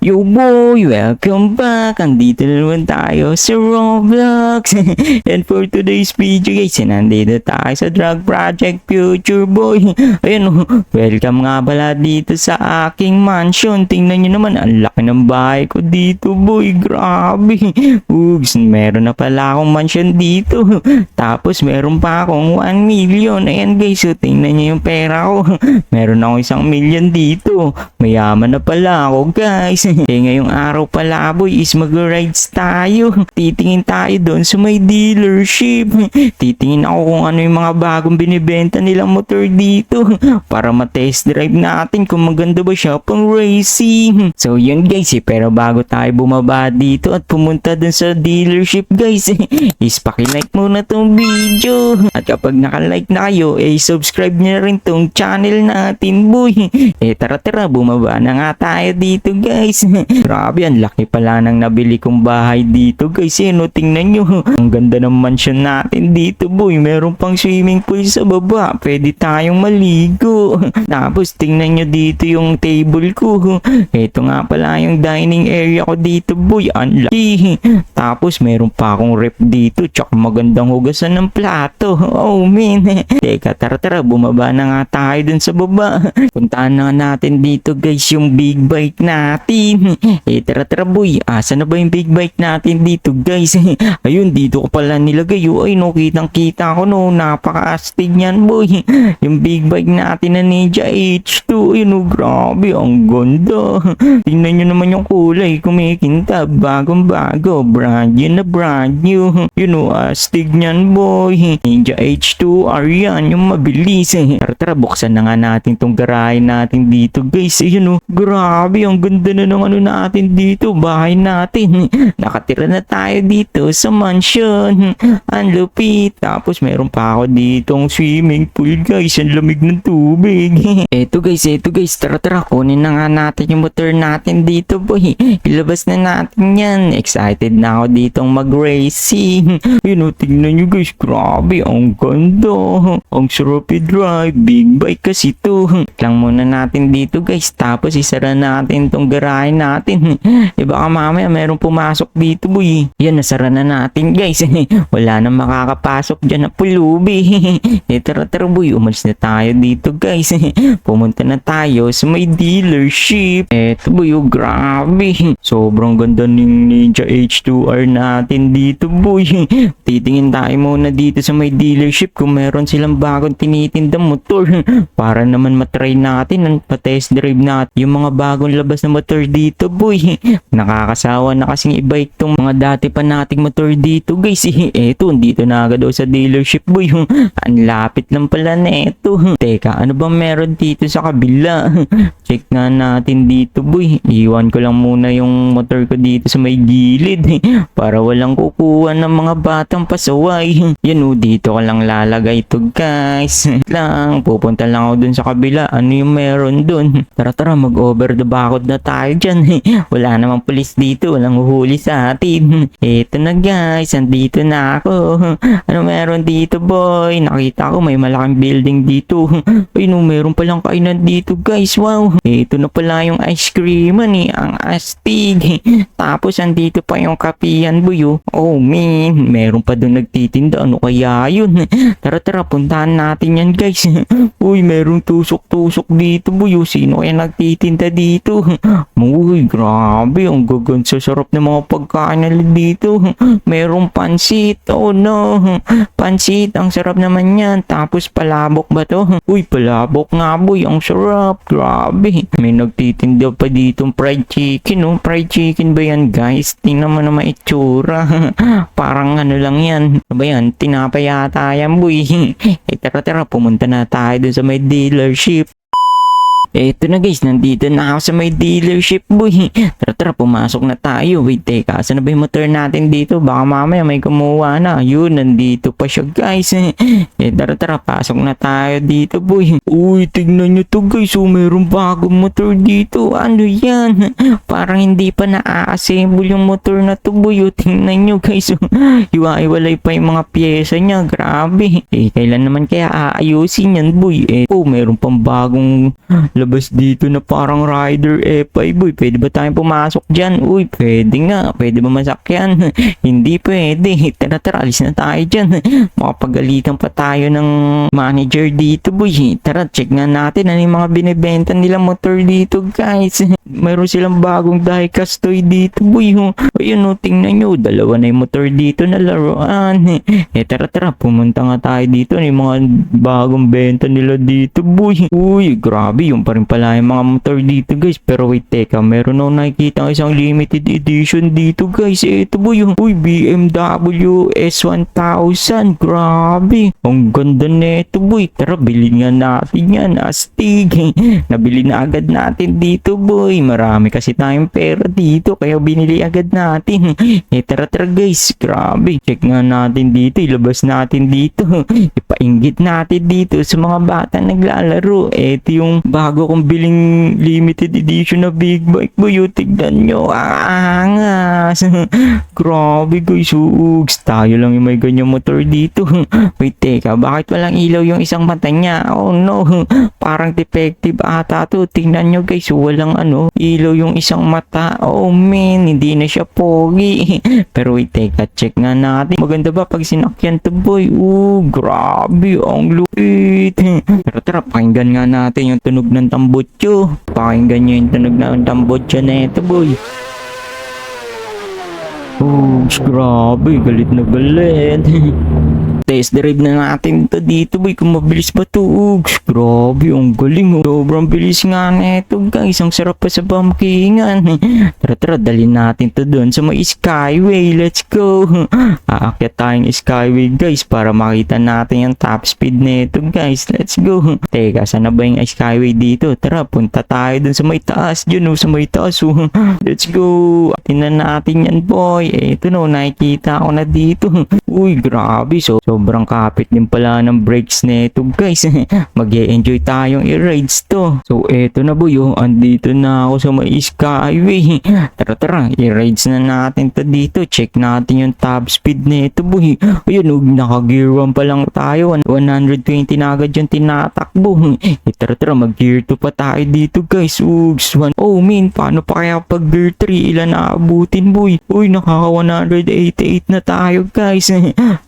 Yo boy, welcome back! Andito na naman tayo sa Roblox! And for today's video guys, nandito tayo sa Drug Project Future Boy. Ayun oh, welcome nga pala dito sa aking mansion. Tingnan nyo naman, ang laki ng bahay ko dito boy. Grabe! Oops, meron na pala akong mansion dito. Tapos meron pa akong 1 million. Ayan guys, so tingnan nyo yung pera ko. Meron akong isang million dito. Mayaman na pala ako guys. Eh ngayong araw pala boy is mag-rides tayo. Titingin tayo doon sa may dealership. Titingin ako kung ano yung mga bagong binibenta nilang motor dito. Para ma-test drive natin kung maganda ba siya pang racing. So yun guys eh, pero bago tayo bumaba dito at pumunta doon sa dealership guys is pakilike muna tong video. At kapag nakalike na kayo, eh subscribe nyo na rin tong channel natin boy. Eh tara tara, bumaba na nga tayo dito guys. Grabe, ang laki pala ng nabili kong bahay dito guys. Eh, no, tingnan nyo. Ang ganda ng mansion natin dito boy. Meron pang swimming pool sa baba. Pwede tayong maligo. Tapos tingnan nyo dito yung table ko. Ito nga pala yung dining area ko dito boy. Ang laki. Tapos meron pa akong rep dito. Tsaka magandang hugasan ng plato. Oh man. Teka, tara tara. Bumaba na nga tayo dun sa baba. Puntahan na natin dito guys yung big bike natin. Eh tara tara boy. Asa na ba yung big bike natin dito guys? Ayun dito ko pala nilagay. Oh, ay no kitang kita ko no. Napaka-astig niyan boy. Yung big bike natin na Ninja H2. Ayun oh grabe. Ang ganda. Tingnan nyo naman yung kulay. Kumikinta. Bagong bago. Brand new na brand new. You know, astig niyan boy. Ninja H2 Arian. Yung mabilis. Tara tara buksan na nga natin tong garahe natin dito guys. Ayun oh. Grabe. Ang ganda na ng ano natin dito. Bahay natin. Nakatira na tayo dito sa mansion. Ang lupit. Tapos meron pa ako ditong swimming pool guys. Ang lamig ng tubig. eto guys, eto guys. Tara tara. Kunin na nga natin yung motor natin dito boy. Ilabas na natin yan. Excited na ako ditong mag-racing. Yun o, tingnan nyo guys. Grabe. Ang ganda. Ang sarap i-drive. Big bike kasi to. Lang muna natin dito guys. Tapos isara natin tong garahe natin. Eh baka mamaya meron pumasok dito boy. Yan, nasara na natin guys. Wala nang makakapasok dyan na pulubi. eh tara tara boy, umalis na tayo dito guys. Pumunta na tayo sa may dealership. Eto boy, oh, grabe. Sobrang ganda ng Ninja H2R natin dito boy. Titingin tayo muna dito sa may dealership kung meron silang bagong tinitindang motor. Para naman matry natin at pa-test drive natin yung mga bagong labas na motor dito boy. Nakakasawa na kasing i-bike tong mga dati pa nating motor dito guys. Eto, dito na agad daw sa dealership boy. Ang lapit lang pala na eto. Teka, ano ba meron dito sa kabila? Check nga natin dito boy. Iwan ko lang muna yung motor ko dito sa may gilid. Para walang kukuha ng mga batang pasaway. Yan o, dito ko lang lalagay ito guys. lang, pupunta lang ako dun sa kabila. Ano yung meron dun? Tara tara, mag-over the barcode na tayo dyan. Wala namang pulis dito, walang uhuli sa atin. Eto na guys, andito na ako. Ano meron dito boy? Nakita ko may malaking building dito. Ay no, meron palang kainan dito guys. Wow. Ito na pala yung ice cream ni ang astig. Tapos andito pa yung kapihan boy. Oh, oh man, meron pa doon nagtitinda. Ano kaya yun? Tara tara, puntahan natin yan guys. Uy, merong tusok-tusok dito boy. Oh, sino kaya nagtitinda dito? Uy, grabe. Ang gagan sa sarap ng mga pagkain nila dito. Merong pansit. Oh no. Pansit. Ang sarap naman yan. Tapos palabok ba to? Uy, palabok nga boy. Ang sarap. Grabe. May nagtitinda pa dito fried chicken. Oh. Fried chicken ba yan guys? Tingnan mo naman itsura. Parang ano lang yan. Ano ba yan? Tinapay yata yan boy. eh tara tara. Pumunta na tayo dun sa may dealership. Eto na guys, nandito na ako sa may dealership boy. Tara tara, pumasok na tayo. Wait, teka, saan na ba yung motor natin dito? Baka mamaya may kumuha na. Yun, nandito pa siya guys. Eh, tara tara, pasok na tayo dito boy. Uy, tignan nyo to guys. Oh, mayroong bagong motor dito. Ano yan? Parang hindi pa na-assemble yung motor na to boy. Oh, tingnan nyo guys. Oh, Iwa-iwalay pa yung mga pyesa niya. Grabe. Eh, kailan naman kaya aayusin yan boy? Eh, oh, mayroon pang bagong labas dito na parang rider F5 boy. Pwede ba tayong pumasok dyan? Uy, pwede nga. Pwede ba masakyan? Hindi pwede. Tara tara, alis na tayo dyan. Makapagalitan pa tayo ng manager dito boy. Tara, check nga natin ano yung mga binibenta nila motor dito guys. Mayroon silang bagong diecast toy dito boy. Ayun oh, tingnan nyo. Dalawa na yung motor dito na laruan. Eh tara tara, pumunta nga tayo dito. Ano yung mga bagong benta nila dito boy. Uy, grabe. Yung pa rin pala yung mga motor dito guys. Pero wait, teka. Meron ako nakikita isang limited edition dito guys. Ito boy. oh. Uy, BMW S1000. Grabe. Ang ganda nito boy. Tara, bilhin nga natin yan. Astig. Nabili na agad natin dito boy. Marami kasi tayong pera dito. Kaya binili agad natin. Eh tara tara guys. Grabe. Check nga natin dito. Ilabas natin dito. Ipainggit natin dito sa mga bata naglalaro. Ito yung bago kong biling limited edition na big bike boy. Oh, tignan nyo. Ang angas. Grabe guys. Ugs. Tayo lang yung may ganyan motor dito. Wait, teka. Bakit walang ilaw yung isang mata niya? Oh no. Parang defective ata to. Tingnan nyo guys. Walang ano. Ilaw yung isang mata. Oh man. Hindi na siya pogi. Pero wait, teka. Check nga natin. Maganda ba pag sinakyan to boy? Oh, grabe. Ang lupit. Pero tara, pakinggan nga natin yung tunog ng tambutso. Pakinggan nyo yung tunog ng tambutso na ito boy. Oh, grabe, galit na galit. Test drive na natin to dito boy kung mabilis ba to Ugs. Grabe, ang galing oh. Sobrang bilis nga neto guys. Ang sarap pa sa bumpkingan. Tara tara, dalhin natin to doon sa may skyway. Let's go. Aakyat tayong skyway guys para makita natin yung top speed neto guys. Let's go. Teka, sana ba yung skyway dito? Tara, punta tayo doon sa may taas. Yun oh, sa may taas oh. Let's go. Tingnan natin yan boy. Eh, ito no, nakikita ko na dito. Uy, grabe. So, sobrang kapit din pala ng brakes nito guys. mag enjoy tayong i-rides to. So, eto na boy. Oh. Andito na ako sa may skyway. Tara tara, i-rides na natin to dito. Check natin yung top speed nito boy. Ayun, oh, naka-gear 1 pa lang tayo. 120 na agad yung tinatakbo. Eh, tara tara, mag-gear 2 pa tayo dito guys. Ugs, one. Oh man, paano pa kaya pag gear 3? Ilan na abutin boy? Uy, nakaka 188 na tayo guys.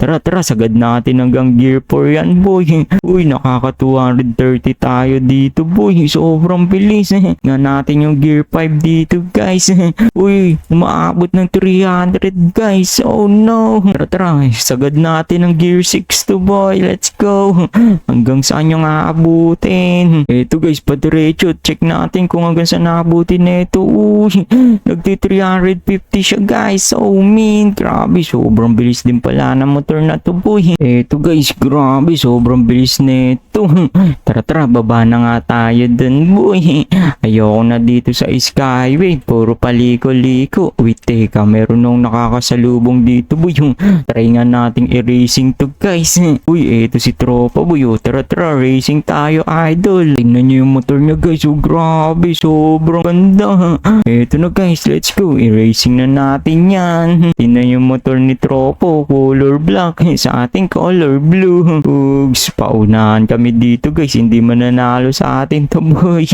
tara tara, sagad natin hanggang gear 4 yan boy. Uy, nakaka 230 tayo dito boy. Sobrang bilis. Nga natin yung gear 5 dito guys. Uy, umaabot ng 300 guys. Oh no. Tara tara, sagad natin ang gear 6 to boy. Let's go. Hanggang saan yung aabutin? Eto guys, padiretso. Check natin kung hanggang saan naabutin na ito. Uy, nagti 350 siya guys. Oh man, grabe. Sobrang bilis din pala ng motor na to boy. Eto guys, grabe. Sobrang bilis nito. Tara tara, baba na nga tayo dun boy. Ayoko na dito sa skyway. Puro paliko-liko. Wait, teka. Meron nung nakakasalubong dito boy. Try nga nating i-racing to guys. Uy, eto si tropa boy. Oh, tara tara, racing tayo idol. Tingnan nyo yung motor niya guys. Oh, grabe. Sobrang ganda. Eto na guys, let's go. I-racing na natin yan. Tingnan yung motor ni tropo. Color black. Sa ating color blue. Ugs, paunahan kami dito guys. Hindi mananalo sa atin to boy.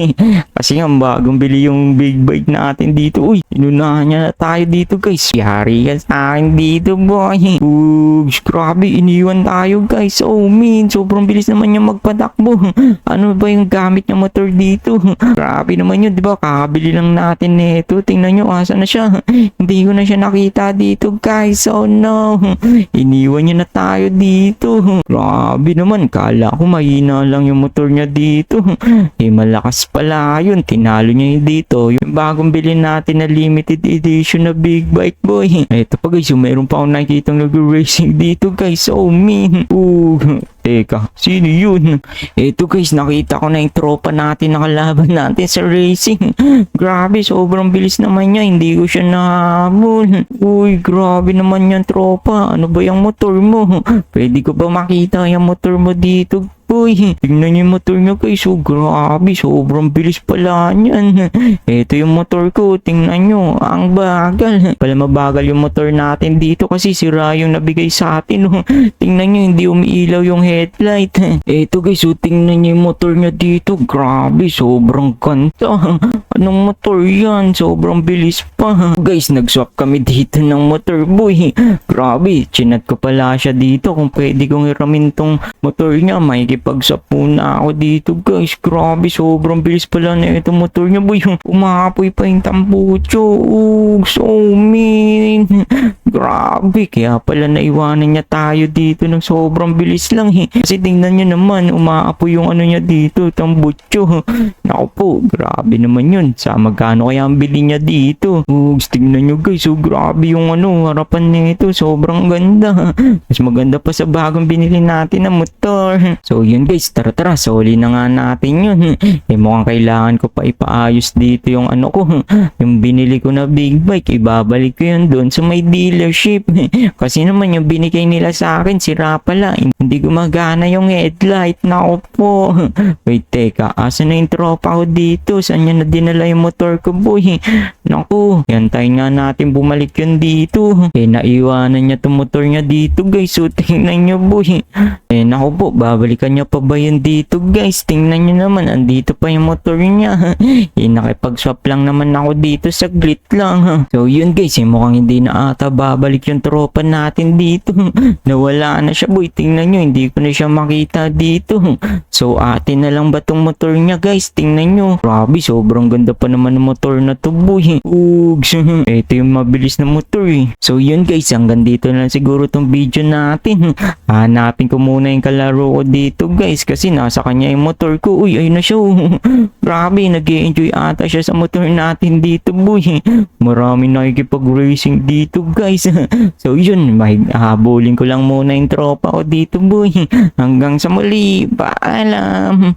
Kasi nga bagong bili yung big bike natin dito. Uy, inunahan niya na tayo dito guys. Yari ka sa akin dito boy. Ugs, grabe. Iniwan tayo guys. Oh man, sobrang bilis naman niya magpatakbo. Ano ba yung gamit niya motor dito? Grabe naman yun, di ba? Kakabili lang natin nito. Tingnan nyo, asa na siya. Hindi ko na siya nakita dito guys. Oh no. Iniwan niya na tayo dito. Grabe naman, kala ko mahina lang yung motor niya dito. Eh malakas pala yun. Tinalo niya yun dito. Yung bagong bilhin natin na limited edition na big bike boy. Eto pa guys, yung meron pa akong nakikita nag-racing dito guys. Oh man. Ooh. Teka, sino yun? Eto guys, nakita ko na yung tropa natin nakalaban natin sa racing. grabe, sobrang bilis naman niya. Hindi ko siya nahabol. Uy, grabe naman yan tropa. Ano ba yung motor mo? Pwede ko ba makita yung motor mo dito boy. Tingnan niyo yung motor niya guys. Oh, grabe. Sobrang bilis pala niyan. Ito yung motor ko. Tingnan niyo. Ang bagal. Pala mabagal yung motor natin dito kasi sira yung nabigay sa atin. Oh. Tingnan niyo hindi umiilaw yung headlight. Ito guys. Oh, tingnan niyo yung motor niya dito. Grabe. Sobrang ganda. Anong motor yan? Sobrang bilis pa. Guys, nag-swap kami dito ng motor boy. Grabe, chinat ko pala siya dito kung pwede kong hiramin tong motor niya. Makikipag-swap muna ako dito guys. Grabe, sobrang bilis pala na itong motor niya boy. Umapoy pa yung tambucho. So mean. Grabe, kaya pala naiwanan niya tayo dito ng sobrang bilis lang eh. Kasi tingnan niyo naman, umaapoy yung ano niya dito, tambucho. Naku po, grabe naman yun. Sa magkano kaya ang bili niya dito? Ugs, tingnan nyo guys, so grabe yung ano, harapan nito. Sobrang ganda. Mas maganda pa sa bagong binili natin na motor. So yun guys, tara tara, soli na nga natin yun. Eh mukhang kailangan ko pa ipaayos dito yung ano ko. Yung binili ko na big bike, ibabalik ko yun doon sa may dealership. Kasi naman yung binigay nila sa akin, sira pala. Hindi gumagana yung headlight. Nako po. Wait, teka. Asa na yung tropa ko dito? Saan niya na dinala yung motor ko, boy? Naku, yantayin nga natin bumalik yun dito. Eh, naiwanan niya tong motor niya dito, guys. So, tingnan niyo, boy. Eh, naku po, babalikan niya pa ba yun dito, guys? Tingnan niyo naman, andito pa yung motor niya. eh, nakipag-swap lang naman ako dito, saglit lang. So, yun, guys. Eh, mukhang hindi na ata babalik yung tropa natin dito. Nawala na siya, boy. Tingnan niyo, hindi ko na siya makita dito. So, atin na lang ba tong motor niya, guys? Tingnan nyo. Grabe, sobrang ganda pa naman ng motor na to, boy. Ugs. Ito yung mabilis na motor, eh. So, yun, guys. Hanggang dito na lang siguro tong video natin. Hanapin ko muna yung kalaro ko dito, guys. Kasi nasa kanya yung motor ko. Uy, ayun na siya. oh. Grabe, nag enjoy ata siya sa motor natin dito, boy. Marami nakikipag-racing dito, guys. so, yun. Mahihabulin ko lang muna yung tropa ko dito, boy. Hanggang sa muli. Paalam.